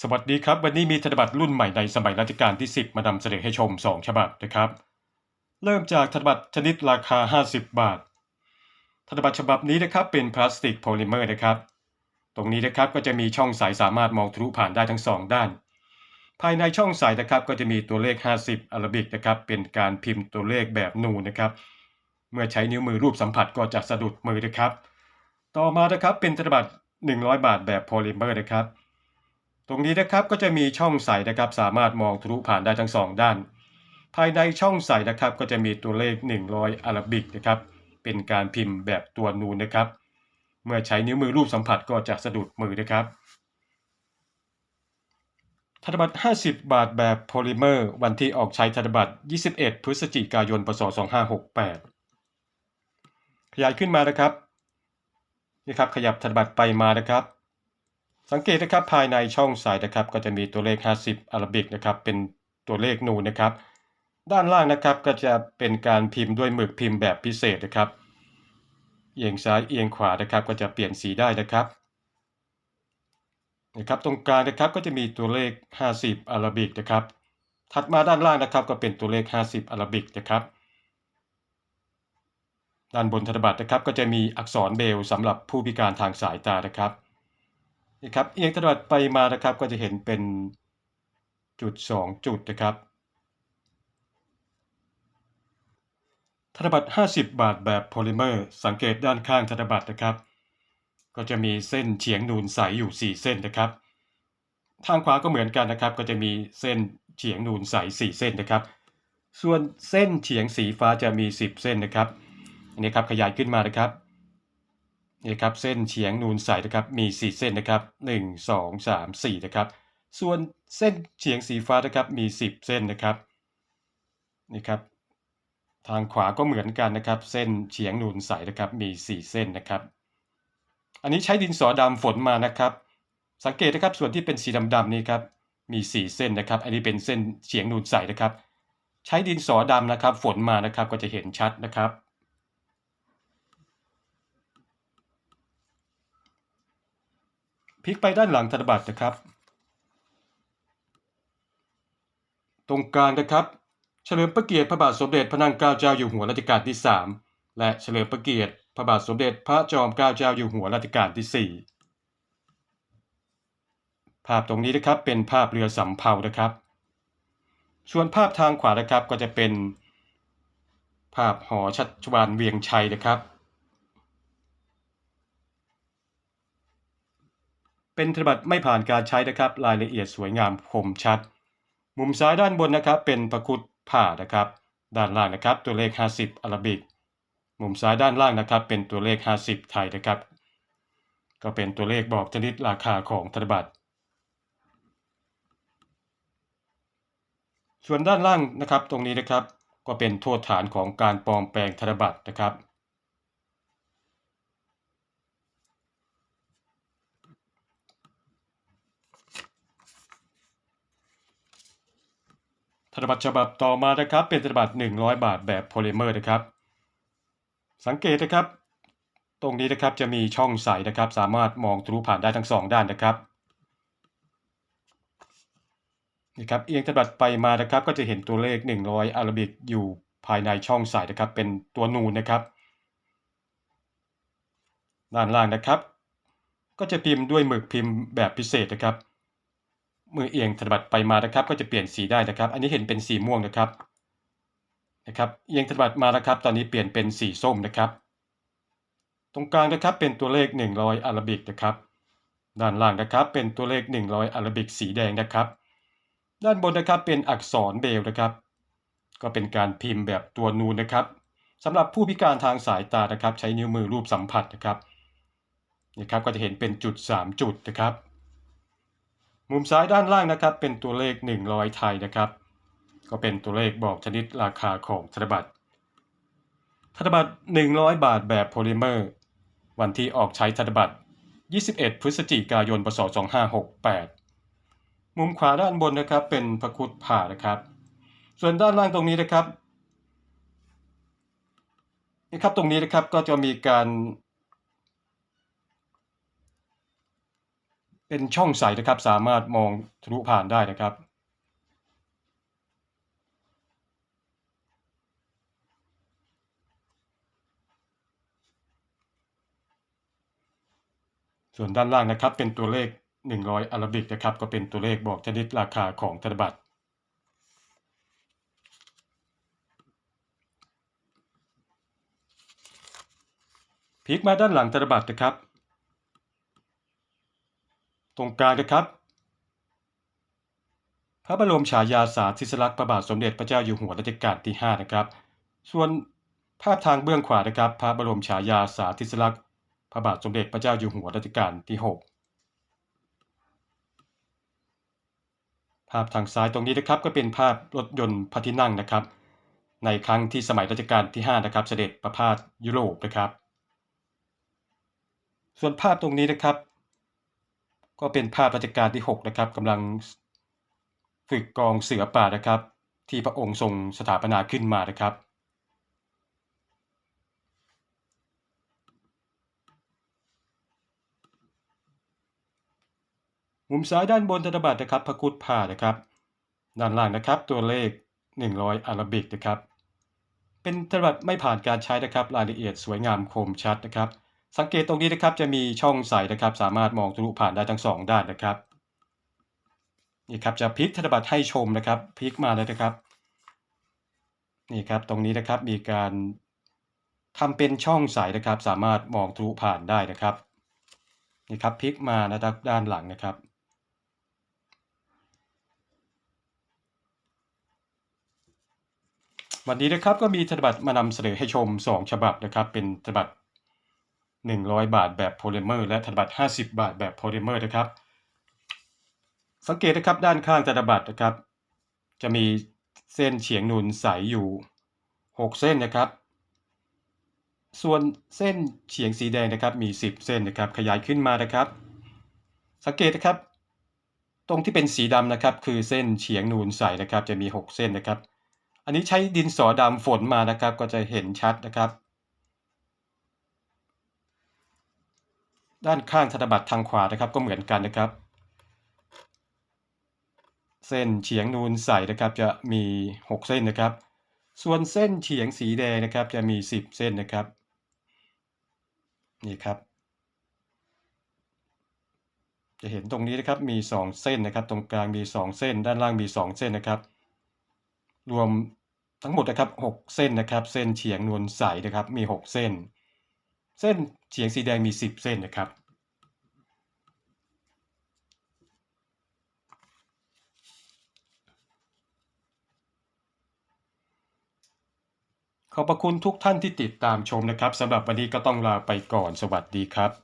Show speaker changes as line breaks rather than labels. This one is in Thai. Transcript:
สวัสดีครับ วันนี้มีธนบัตรรุ่นใหม่ในสมัยรัชกาลที่ 10 มานำเสนอให้ชม 2 ฉบับนะครับ เริ่มจากธนบัตรชนิดราคา 50 บาท ธนบัตรฉบับนี้นะครับเป็นพลาสติกโพลิเมอร์นะครับ ตรงนี้นะครับก็จะมีช่องใสสามารถมองทะลุผ่านได้ทั้ง 2 ด้าน ภายในช่องใสนะครับก็จะมีตัวเลข 50อารบิกนะครับเป็นการพิมพ์ตัวเลขแบบนูนนะครับ เมื่อใช้นิ้วมือรูปสัมผัสก็จะสะดุดมือนะครับ ต่อมานะครับเป็นธนบัตร100 บาทแบบโพลิเมอร์นะครับ ตรงนี้นะครับก็จะมีช่องใสนะครับสามารถมองทะลุผ่านได้ทั้งสองด้าน ภายในช่องใสนะครับก็จะมีตัวเลข 100อารบิกนะครับเป็นการพิมพ์แบบตัวนูนนะครับ เมื่อใช้นิ้วมือรูปสัมผัสก็จะสะดุดมือนะครับธนบัตร 50 บาทแบบโพลิเมอร์ วันที่ออกใช้ธนบัตร 21 พฤศจิกายน พศ 2568 ขยายขึ้นมานะครับ นี่ครับ ขยับธนบัตรไปมานะครับ สังเกตนะครับภายในช่องใสนะครับ ก็จะมีตัวเลข 50อาราบิกนะครับเป็นตัวเลขนูนนะครับ ด้านล่างนะครับก็จะเป็นการพิมพ์ด้วยหมึกพิมพ์แบบพิเศษนะครับ เอียงซ้ายเอียงขวานะครับ ก็จะเปลี่ยนสีได้นะครับนะครับตรงกลางนะครับก็จะมีตัวเลข 50อาราบิกนะครับ ถัดมาด้านล่างนะครับก็เป็นตัวเลข 50อาราบิกนะครับ ด้านบนธนบัตรนะครับก็จะมีอักษรเบลสำหรับผู้พิการทางสายตานะครับ นะครับเอียงธนบัตรไปมานะครับก็จะเห็นเป็นจุด 2 จุดนะครับธนบัตร 50 บาทแบบโพลิเมอร์ สังเกตด้านข้างธนบัตรนะครับ ก็จะมีเส้นเฉียงนูนใสอยู่ 4 เส้นนะครับ ทางขวาก็เหมือนกันนะครับ ก็จะมีเส้นเฉียงนูนใส 4 เส้นนะครับ ส่วนเส้นเฉียงสีฟ้าจะมี 10 เส้นนะครับอันนี้ครับขยายขึ้นมานะครับ นี่ครับเส้นเฉียงนูนใสนะครับมี 4 เส้นนะครับ 1 2 3 4นะครับส่วนเส้นเฉียงสีฟ้านะครับมี 10 เส้นนะครับนี่ครับทางขวาก็เหมือนกันนะครับ เส้นเฉียงนูนใสนะครับมี 4 เส้นนะครับ อันนี้ใช้ดินสอดำฝนมานะครับ สังเกตนะครับส่วนที่เป็นสีดำๆนี่ครับมี 4 เส้นนะครับ อันนี้เป็นเส้นเฉียงนูนใสนะครับ ใช้ดินสอดำนะครับ ฝนมานะครับก็จะเห็นชัดนะครับ พลิกไปด้านหลังธนบัตรนะครับ ตรงกลางนะครับ เฉลิมพระเกียรติพระบาทสมเด็จพระนางเกล้าเจ้าอยู่หัวรัชกาลที่ 3 และเฉลิมพระเกียรติพระบาทสมเด็จพระจอมเกล้าเจ้าอยู่หัวรัชกาลที่ 4 ภาพตรงนี้นะครับเป็นภาพเรือสำเภานะครับ ส่วนภาพทางขวานะครับก็จะเป็นภาพหอชัชวานเวียงชัยนะครับ เป็นธนบัตรไม่ผ่านการใช้นะครับ รายละเอียดสวยงามคมชัด มุมซ้ายด้านบนนะครับ เป็นพระคุดผ่านะครับ ด้านล่างนะครับ ตัวเลข 50อารบิก มุมซ้ายด้านล่างนะครับ เป็นตัวเลข 50 ไทยนะครับ ก็เป็นตัวเลขบอกชนิดราคาของธนบัตรส่วนด้านล่างนะครับตรงนี้นะครับก็เป็นโทษฐานของการปลอมแปลงธนบัตรนะครับ ธนบัตรฉบับต่อมานะครับเป็นธนบัตร100 บาทแบบโพลิเมอร์นะครับ สังเกตนะครับ ตรงนี้นะครับจะมีช่องใสนะครับ สามารถมองทะลุผ่านได้ทั้งสองด้านนะครับนี่ครับเอียงธนบัตรไปมานะครับ ก็จะเห็นตัวเลข 100อาราบิกอยู่ภายในช่องใสนะครับ เป็นตัวนูนนะครับ ด้านล่างนะครับ ก็จะพิมพ์ด้วยหมึกพิมพ์แบบพิเศษนะครับ มือเอียงธนบัตรไปมานะครับ ก็จะเปลี่ยนสีได้นะครับ อันนี้เห็นเป็นสีม่วงนะครับนะครับเอียงธนบัตรมานะครับ ตอนนี้เปลี่ยนเป็นสีส้มนะครับ ตรงกลางนะครับเป็นตัวเลข 100อาราบิกนะครับด้านล่างนะครับเป็นตัวเลข 100อาราบิกสีแดงนะครับ ด้านบนนะครับเป็นอักษรเบลนะครับ ก็เป็นการพิมพ์แบบตัวนูนนะครับสำหรับผู้พิการทางสายตานะครับ ใช้นิ้วมือรูปสัมผัสนะครับนี่ครับก็จะเห็นเป็นจุด 3 จุดนะครับ มุมซ้ายด้านล่างนะครับ เป็นตัวเลข 100 ไทยนะครับ ก็เป็นตัวเลขบอกชนิดราคาของธนบัตรธนบัตร 100 บาทแบบโพลิเมอร์ วันที่ออกใช้ธนบัตร 21 พฤศจิกายน พศ 2568 มุมขวาด้านบนนะครับ เป็นพระคุดผ่านะครับ ส่วนด้านล่างตรงนี้นะครับนี่ครับตรงนี้นะครับก็จะมีการ เป็นช่องใสนะครับ สามารถมองทะลุผ่านได้นะครับส่วนด้านล่างนะครับเป็นตัวเลข 100อาราบิกนะครับก็เป็นตัวเลขบอกชนิดราคาของธนบัตรพลิกมาด้านหลังธนบัตรนะครับ ตรงกลางนะครับ พระบรมฉายาสาธิสลักษณ์พระบาทสมเด็จพระเจ้าอยู่หัวรัชกาลที่ 5 นะครับ ส่วนภาพทางเบื้องขวานะครับ พระบรมฉายาสาธิสลักษณ์พระบาทสมเด็จพระเจ้าอยู่หัวรัชกาลที่ 6 ภาพทางซ้ายตรงนี้นะครับก็เป็นภาพรถยนต์พระที่นั่งนะครับ ในครั้งที่สมัยรัชกาลที่ 5 นะครับ เสด็จประพาสยุโรปนะครับ ส่วนภาพตรงนี้นะครับ ก็เป็นภาพรัชกาลที่6นะครับกำลังฝึกกองเสือป่านะครับ ที่พระองค์ทรงสถาปนาขึ้นมานะครับมุมซ้ายด้านบนธนบัตรนะครับพระคุดผ่านะครับ ด้านล่างนะครับ ตัวเลข 100อาราบิกนะครับ เป็นธนบัตรไม่ผ่านการใช้นะครับ รายละเอียดสวยงามคมชัดนะครับ สังเกตตรงนี้นะครับจะมีช่องใสนะครับ สามารถมองทะลุผ่านได้ทั้งสองด้านนะครับนี่ครับจะพลิกธนบัตรให้ชมนะครับพลิกมาเลยนะครับนี่ครับตรงนี้นะครับมีการทำเป็นช่องใสนะครับ สามารถมองทะลุผ่านได้นะครับนี่ครับพลิกมานะครับด้านหลังนะครับวันนี้นะครับก็มีธนบัตรมานำเสนอให้ชม 2 ฉบับนะครับ เป็นธนบัตร 100 บาทแบบโพลิเมอร์และธนบัตร 50 บาทแบบโพลิเมอร์นะครับ สังเกตนะครับด้านข้างธนบัตรนะครับ จะมีเส้นเฉียงนูนใสอยู่ 6 เส้นนะครับ ส่วนเส้นเฉียงสีแดงนะครับมี 10 เส้นนะครับ ขยายขึ้นมานะครับ สังเกตนะครับ ตรงที่เป็นสีดำนะครับคือเส้นเฉียงนูนใสนะครับ จะมี 6 เส้นนะครับ อันนี้ใช้ดินสอดำฝนมานะครับ ก็จะเห็นชัดนะครับ ด้านข้างธนบัตรทางขวานะครับก็เหมือนกันนะครับ เส้นเฉียงนูนใสนะครับจะมี 6 เส้นนะครับ ส่วนเส้นเฉียงสีแดงนะครับจะมี 10 เส้นนะครับนี่ครับ จะเห็นตรงนี้นะครับมี 2 เส้นนะครับ ตรงกลางมี 2 เส้น ด้านล่างมี 2 เส้นนะครับ รวมทั้งหมดนะครับ 6 เส้นนะครับ เส้นเฉียงนวลใสนะครับมี 6 เส้น เส้น เฉียงสีแดงมี 10 เส้นนะครับ ขอบพระคุณทุกท่านที่ติดตามชมนะครับสำหรับวันนี้ก็ต้องลาไปก่อนสวัสดีครับ